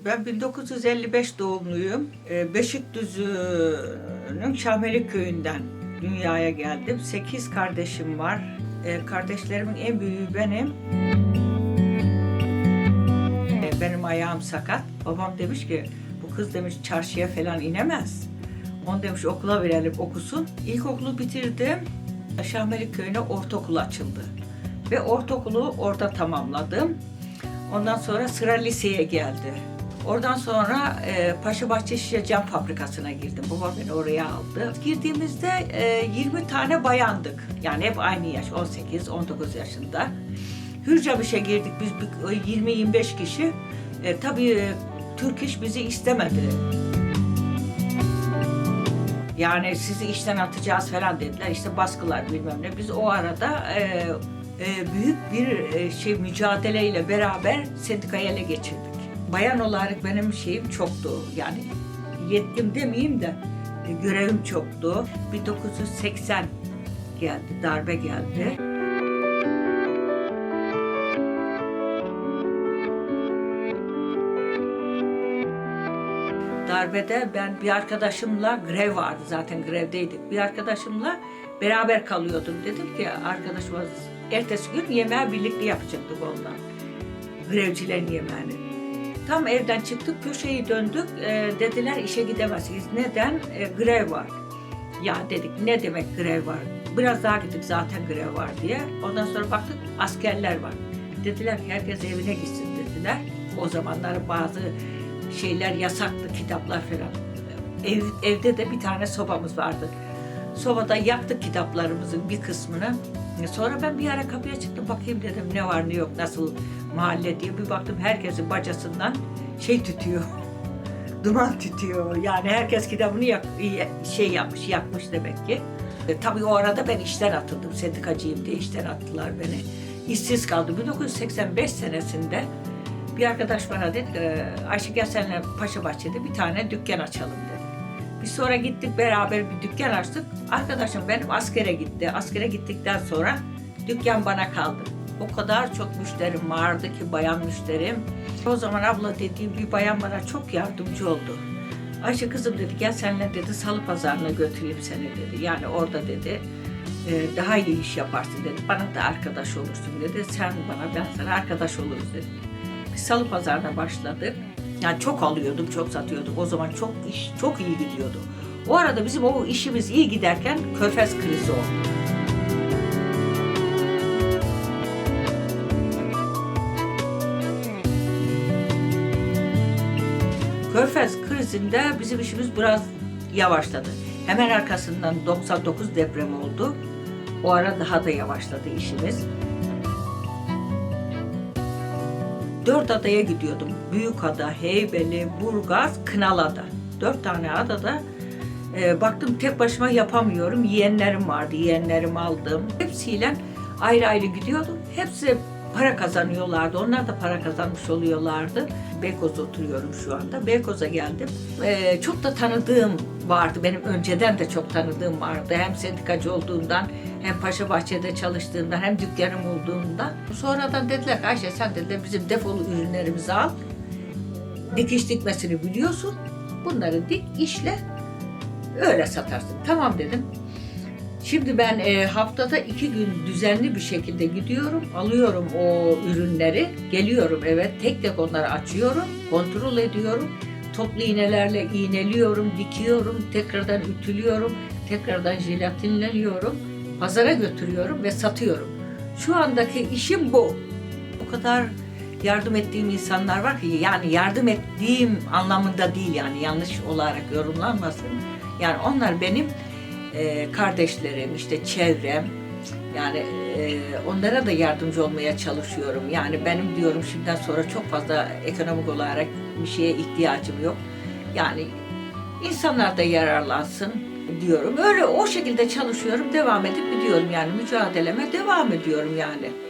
Ben 1955 doğumluyum. Ee, Beşikdüzü'nün Şahmelik köyünden dünyaya geldim. 8 kardeşim var. Ee, Kardeşlerimin en büyüğü benim. Ee, Benim ayağım sakat. Babam demiş ki bu kız demiş çarşıya falan inemez. Onu demiş okula verelim okusun. İlkokulu bitirdim. Şahmelik köyüne ortaokul açıldı. Ve ortaokulu orada tamamladım. Ondan sonra sıra liseye geldi. Oradan sonra e, Paşabahçe Şişe Cam Fabrikası'na girdim. Babam beni oraya aldı. Girdiğimizde e, 20 tane bayandık. Yani hep aynı yaş, 18-19 yaşında. Şey girdik biz bir- 20-25 kişi. E, tabii e, Türk iş bizi istemedi. Yani sizi işten atacağız falan dediler. İşte baskılar bilmem ne. Biz o arada e, e, büyük bir e, şey mücadeleyle beraber sendikayı ele geçirdik. Bayan olarak benim şeyim çoktu. Yani yetkim demeyeyim de e, görevim çoktu. 1980 geldi, darbe geldi. Darbede ben bir arkadaşımla grev vardı zaten grevdeydik. Bir arkadaşımla beraber kalıyordum. Dedim ki arkadaşıma ertesi gün yemeği birlikte yapacaktık onunla. Grevcilerin yemeğini. Tam evden çıktık köşeyi döndük. Ee, dediler işe gidemezsiniz. Neden? Ee, grev var. Ya dedik ne demek grev var? Biraz daha gittik zaten grev var diye. Ondan sonra baktık askerler var. Dediler herkes evine gitsin dediler. O zamanlar bazı şeyler yasaktı, kitaplar falan. Ev, evde de bir tane sobamız vardı. Sobada yaktık kitaplarımızın bir kısmını. Sonra ben bir ara kapıya çıktım bakayım dedim ne var ne yok nasıl mahalle diye bir baktım herkesin bacasından şey tütüyor. Duman tütüyor. Yani herkes kitabını yak, şey yapmış, yakmış demek ki. E, tabii o arada ben işten atıldım. Sendikacıyım diye işten attılar beni. İşsiz kaldım. 1985 senesinde bir arkadaş bana dedi, "Ee, Ayşe gel seninle Paşabahçe'de bir tane dükkan açalım dedi. Biz sonra gittik beraber bir dükkan açtık. Arkadaşım benim askere gitti. Askere gittikten sonra dükkan bana kaldı. O kadar çok müşterim vardı ki bayan müşterim. O zaman abla dediğim bir bayan bana çok yardımcı oldu. Ayşe kızım dedi gel seninle dedi salı pazarına götüreyim seni dedi. Yani orada dedi e, daha iyi iş yaparsın dedi. Bana da arkadaş olursun dedi. Sen bana ben sana arkadaş oluruz dedi. Biz salı pazarına başladık. Yani çok alıyordum, çok satıyordum. O zaman çok iş çok iyi gidiyordu. O arada bizim o işimiz iyi giderken körfez krizi oldu. Körfez krizinde bizim işimiz biraz yavaşladı. Hemen arkasından 99 deprem oldu. O ara daha da yavaşladı işimiz. Dört adaya gidiyordum. Büyükada, Heybeli, Burgaz, Kınalıada. Dört tane adada e, baktım tek başıma yapamıyorum. Yeğenlerim vardı, yeğenlerimi aldım. Hepsiyle ayrı ayrı gidiyordum. Hepsi para kazanıyorlardı. Onlar da para kazanmış oluyorlardı. Beykoz'da oturuyorum şu anda. Beykoz'a geldim. E, çok da tanıdığım vardı. Benim önceden de çok tanıdığım vardı. Hem sendikacı olduğumdan, hem Paşabahçe'de çalıştığımdan, hem dükkanım olduğundan. Sonradan dediler ki Ayşe sen dediler bizim defolu ürünlerimizi al. Dikiş dikmesini biliyorsun. Bunları dik, işle, öyle satarsın. Tamam dedim. Şimdi ben e, haftada iki gün düzenli bir şekilde gidiyorum, alıyorum o ürünleri, geliyorum eve, tek tek onları açıyorum, kontrol ediyorum. Toplu iğnelerle iğneliyorum, dikiyorum, tekrardan ütülüyorum, tekrardan jelatinleniyorum, pazara götürüyorum ve satıyorum. Şu andaki işim bu. O kadar yardım ettiğim insanlar var ki yani yardım ettiğim anlamında değil yani yanlış olarak yorumlanmasın. Yani onlar benim e, kardeşlerim, işte çevrem. Yani e, onlara da yardımcı olmaya çalışıyorum. Yani benim diyorum şimdiden sonra çok fazla ekonomik olarak bir şeye ihtiyacım yok. Yani insanlar da yararlansın diyorum. Öyle o şekilde çalışıyorum, devam edip gidiyorum yani mücadeleme devam ediyorum yani.